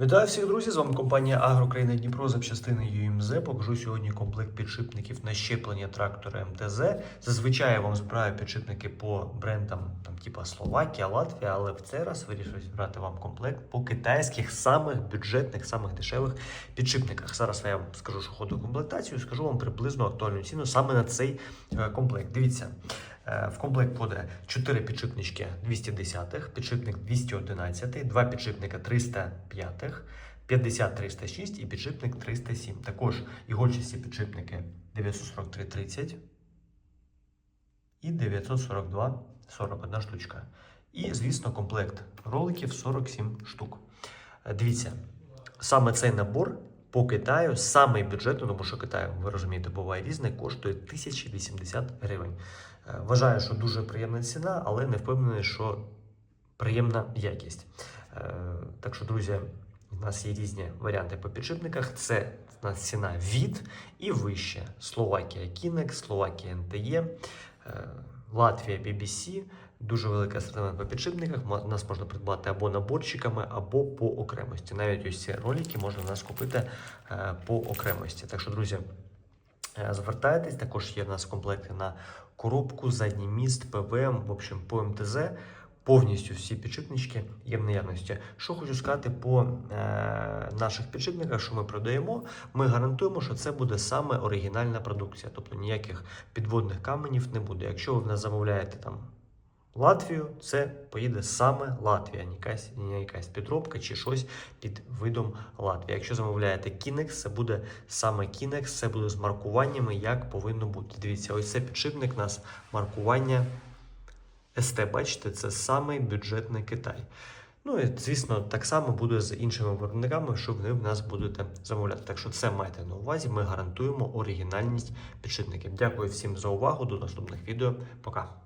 Вітаю всіх друзі! З вами компанія Агрокраїна Дніпро запчастини UMZ. Покажу сьогодні комплект підшипників на щеплення трактора МТЗ. Зазвичай я вам збираю підшипники по брендам там, типа Словакія, Латвія, але в цей раз вирішив зібрати вам комплект по китайських самих бюджетних, самих дешевих підшипниках. Зараз я вам скажу, що ходу комплектацію, скажу вам приблизно актуальну ціну саме на цей е, комплект. Дивіться. Е, В комплект входить 4 підшипнички 210-х, підшипник 211, два підшипника 305, 50-306 і підшипник 307. Також ігольчасті підшипники 943-30 і 942 41 штучка. І, звісно, комплект роликів 47 штук. Е, Дивіться, саме цей набор по Китаю самий бюджетний, тому що Китаю, ви розумієте, буває різний, коштує 1080 гривень. Е, Вважаю, що дуже приємна ціна, але не впевнений, що приємна якість. Е, Так що, друзі, у нас є різні варіанти по підшипниках. Це у нас ціна від і вище. Словакія Кінек, Словакія НТЕ, е, Латвія BBC. Дуже великий асортимент по підшипниках. Нас можна придбати або наборчиками, або по окремості. Навіть ось ці ролики можна у нас купити е, по окремості. Так що, друзі, Е, Звертайтесь, також є в нас комплекти на коробку, задній міст, ПВМ, в общем, по МТЗ. Повністю всі підшипнички є в наявності. Що хочу сказати по е, наших підшипниках, що ми продаємо, ми гарантуємо, що це буде саме оригінальна продукція, тобто ніяких підводних каменів не буде. Якщо ви в нас замовляєте там Латвію, це поїде саме Латвія, не якась, не якась підробка чи щось під видом Латвії. Якщо замовляєте Кінекс, це буде саме Кінекс, це буде з маркуваннями, як повинно бути. Дивіться, ось це підшипник у нас маркування СТ. Бачите, це самий бюджетний Китай. Ну і звісно, так само буде з іншими виробниками, що ви в нас будете замовляти. Так що це майте на увазі. Ми гарантуємо оригінальність підшипників. Дякую всім за увагу. До наступних відео. Пока.